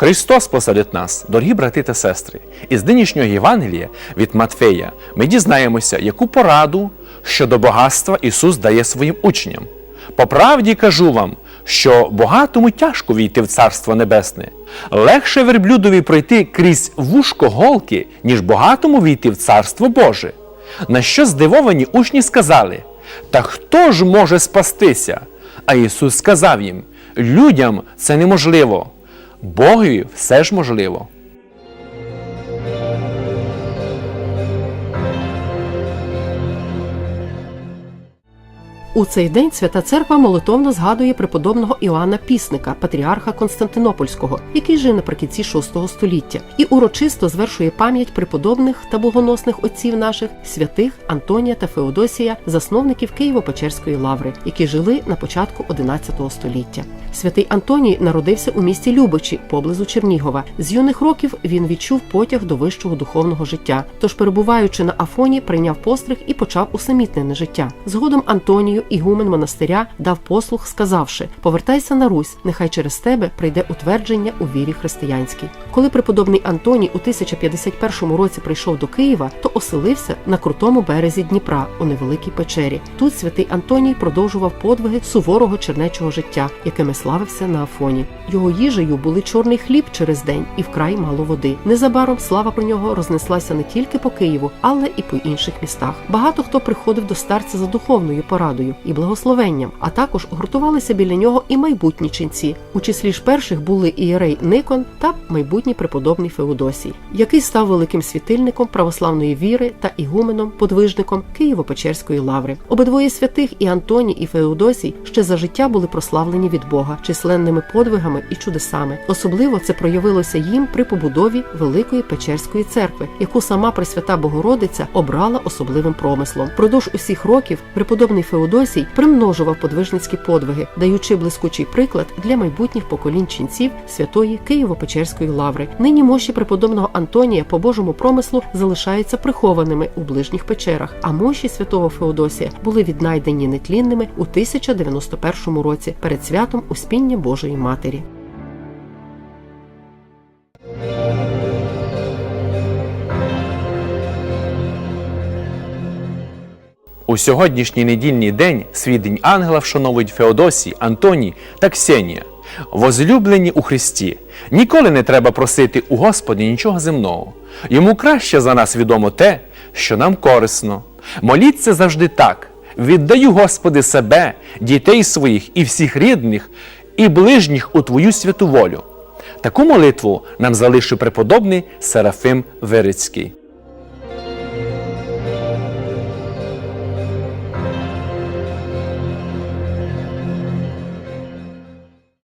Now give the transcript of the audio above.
Христос посеред нас, дорогі брати та сестри, із нинішнього Євангелія від Матфея ми дізнаємося, яку пораду щодо багатства Ісус дає своїм учням. По правді кажу вам, що багатому тяжко війти в Царство Небесне. Легше верблюдові пройти крізь вушко голки, ніж багатому війти в Царство Боже. На що здивовані учні сказали: Та хто ж може спастися? А Ісус сказав їм: людям це неможливо, Богові все ж можливо. У цей день Свята Церква молитовно згадує преподобного Іоанна Пісника, патріарха Константинопольського, який жив наприкінці VI століття, і урочисто звершує пам'ять преподобних та богоносних отців наших святих Антонія та Феодосія, засновників Києво-Печерської лаври, які жили на початку XI століття. Святий Антоній народився у місті Любичі поблизу Чернігова. З юних років він відчув потяг до вищого духовного життя. Тож, перебуваючи на Афоні, прийняв постриг і почав усамітнене життя. Згодом Антонію, ігумен монастиря, дав послух, сказавши: Повертайся на Русь, нехай через тебе прийде утвердження у вірі християнській. Коли преподобний Антоній у 1051 році прийшов до Києва, то оселився на крутому березі Дніпра у невеликій печері. Тут святий Антоній продовжував подвиги суворого чернечого життя, якими славився на Афоні. Його їжею були чорний хліб через день і вкрай мало води. Незабаром слава про нього рознеслася не тільки по Києву, але і по інших містах. Багато хто приходив до старця за духовною порадою і благословенням, а також гуртувалися біля нього і майбутні ченці. У числі ж перших були ієрей Никон та майбутній преподобний Феодосій, який став великим світильником православної віри та ігуменом, подвижником Києво-Печерської лаври. Обидвоє святих і Антоній, і Феодосій ще за життя були прославлені від Бога численними подвигами і чудесами. Особливо це проявилося їм при побудові Великої Печерської церкви, яку сама Пресвята Богородиця обрала особливим промислом. Продовж усіх років преподобний Феодосій примножував подвижницькі подвиги, даючи блискучий приклад для майбутніх поколінь ченців святої Києво-Печерської лаври. Нині мощі преподобного Антонія по Божому промислу залишаються прихованими у ближніх печерах, а мощі святого Феодосія були віднайдені нетлінними у 1091 році перед святом Успіння Божої Матері. У сьогоднішній недільний день свідень ангела вшановують Феодосій, Антоній та Ксенія, возлюблені у Христі. Ніколи не треба просити у Господі нічого земного. Йому краще за нас відомо те, що нам корисно. Моліться завжди так: віддаю Господи себе, дітей своїх і всіх рідних, і ближніх у Твою святу волю. Таку молитву нам залишив преподобний Серафим Вирицький.